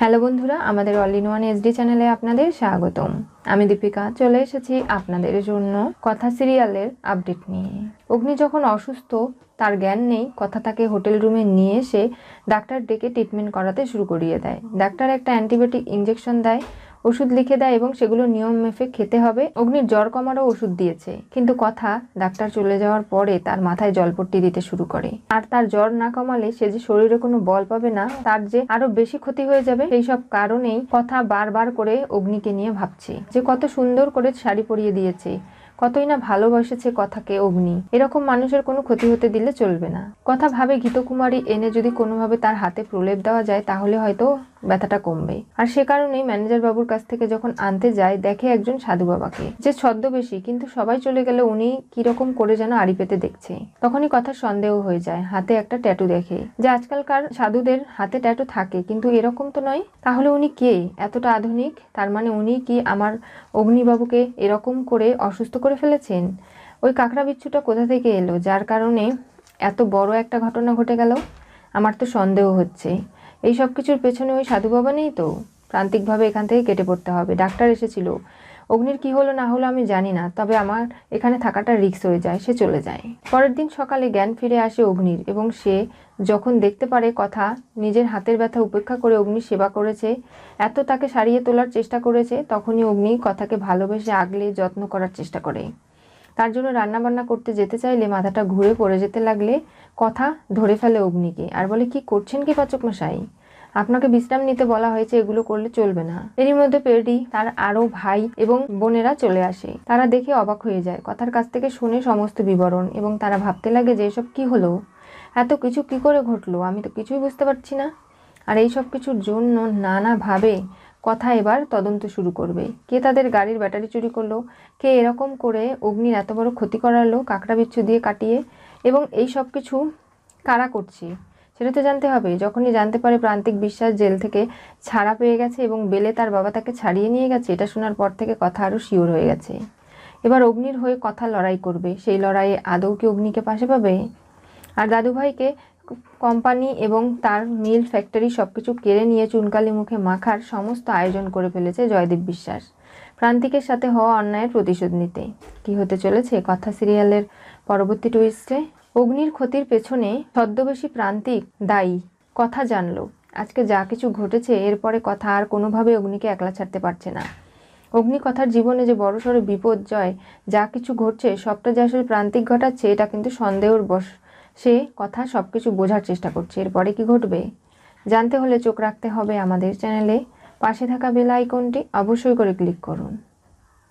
Hello বন্ধুরা, আমাদের all in one SD চ্যানেলে আপনাদের স্বাগতম। আমি দীপিকা, চলে এসেছি আপনাদের জন্য কথা সিরিয়ালের আপডেট নিয়ে। অগ্নি যখন অসুস্থ, তার জ্ঞান নেই, কথা তাকে হোটেল রুমে নিয়ে এসে ডাক্তার ডেকে ট্রিটমেন্ট করাতে শুরু করিয়ে দেয়। ডাক্তার একটা অ্যান্টিবায়োটিক ইঞ্জেকশন দেয় ওষুধ লিখে দেয় এবং সেগুলো নিয়ম মেফে খেতে হবে। অগ্নির জ্বর কমারও ওষুধ দিয়েছে। কিন্তু কথা, ডাক্তার চলে যাওয়ার পরে তার মাথায় জলপট্টি দিতে শুরু করে। আর তার জ্বর না কমালে সে যে শরীরে কোনো বল পাবে না, তার যে আরও বেশি ক্ষতি হয়ে যাবে, সেই সব কারণেই কথা বারবার করে অগ্নিকে নিয়ে ভাবছে। যে কত সুন্দর করে শাড়ি পরিয়ে দিয়েছে। কতই না ভালোবাসেছে কথাকে অগ্নি। এরকম মানুষের কোনো ক্ষতি হতে দিলে চলবে না। কথা ভাবে গীতকুমারী এনে যদি কোনোভাবে তার হাতে প্রলেপ দেওয়া যায়, তাহলে হয়তো ব্যথাটা কমবে আর সে কারণেই ম্যানেজার বাবুর কাছ থেকে যখন আনতে যায় দেখে একজন সাধু বাবাকে, যে ছদ্মবেশী, কিন্তু সবাই চলে গেলে উনি কীরকম করে যেন আড়ি পেতে দেখছে। তখনই কথা সন্দেহ হয়ে যায়, হাতে একটা ট্যাটু দেখে। যে আজকালকার সাধুদের হাতে ট্যাটু থাকে, কিন্তু এরকম তো নয়। তাহলে উনি কে? এতটা আধুনিক? তার মানে উনি কি আমার অগ্নিবাবুকে এরকম করে অসুস্থ করে ফেলেছেন? ওই কাঁকড়া বিচ্ছুটা কোথা থেকে এলো? যার কারণে এত বড় একটা ঘটনা ঘটে গেল? আমার তো সন্দেহ হচ্ছে। এই সব কিছুর পেছনে ওই সাধু বাবা নেই তো? প্রান্তিকভাবে এখান থেকে কেটে পড়তে হবে। ডাক্তার এসেছিল। অগ্নির কি হলো না হলো আমি জানি না, তবে আমার এখানে থাকাটা রিক্স হয়ে যায়, সে চলে যায়। পরের দিন সকালে জ্ঞান ফিরে আসে অগ্নির এবং সে যখন দেখতে পারে কথা, নিজের হাতের ব্যথা উপেক্ষা করে অগ্নি সেবা করেছে, এত তাকে সারিয়ে তোলার চেষ্টা করেছে, তখনই অগ্নি কথাকে ভালোবেসে আগলে যত্ন করার চেষ্টা করে। তার জন্য রান্নাবান্না করতে যেতে চাইলে মাথাটা ঘুরে পড়ে যেতে লাগলে কথা ধরে ফেলে অগ্নিকে। আর বলে, কি করছেন কি পাচক মশাই? আপনাকে বিশ্রাম নিতে বলা হয়েছে, এগুলো করলে চলবে না। এরই মধ্যে পেডি, তার আরও ভাই এবং বোনেরা চলে আসে। তারা দেখে অবাক হয়ে যায়। কথার কাছ থেকে শুনে সমস্ত বিবরণ এবং তারা ভাবতে লাগে যে এসব কি হলো? এত কিছু কি করে ঘটলো? আমি তো কিছুই বুঝতে পারছি না। আর এই সব কিছুর জন্য নানাভাবে কথা এবার তদন্ত শুরু করবে। কে তাদের গাড়ির ব্যাটারি চুরি করল? কে এরকম করে অগ্নির এত বড় ক্ষতি করালো কাঁকড়া বিচ্ছু দিয়ে কাটিয়ে? এবং এই সব কিছু কারা করছে? সেটা তো জানতে হবে। যখনই জানতে পারে প্রান্তিক বিশ্বাস জেল থেকে ছাড়া পেয়ে গেছে এবং বেলে তার বাবা তাকে ছাড়িয়ে নিয়ে গেছে, এটা শোনার পর থেকে কথা আরও শিওর হয়ে গেছে। এবার অগ্নির হয়ে কথা লড়াই করবে। সেই লড়াইয়ে আদৌ কি অগ্নিকে পাশে পাবে? আর দাদুভাইকে কোম্পানি এবং তার মিল ফ্যাক্টরি সব কিছু কেড়ে নিয়ে চুনকালি মুখে মাখার সমস্ত আয়োজন করে ফেলেছে জয়দেব বিশ্বাস। প্রান্তিকের সাথে হওয়া অন্যায়ের প্রতিশোধ নিতে। কি হতে চলেছে কথা সিরিয়ালের পরবর্তী টুইস্টে? অগ্নির ক্ষতির পেছনে ছদ্মবেশী প্রান্তিক দায়ী। কথা জানলো। আজকে যা কিছু ঘটেছে, এরপরে কথা আর কোনোভাবে অগ্নিকে একলা ছাড়তে পারছে না। অগ্নি কথার জীবনে যে বড়সড় বিপর্যয়, যা কিছু ঘটছে, সবটা যে আসলে প্রান্তিক ঘটাচ্ছে, এটা কিন্তু সন্দেহর বশ সে কথা সব কিছু বোঝার চেষ্টা করছে। এরপরে কি ঘটবে? জানতে হলে চোখ রাখতে হবে আমাদের চ্যানেলে। পাশে থাকা বেল আইকনটি অবশ্যই করে ক্লিক করুন।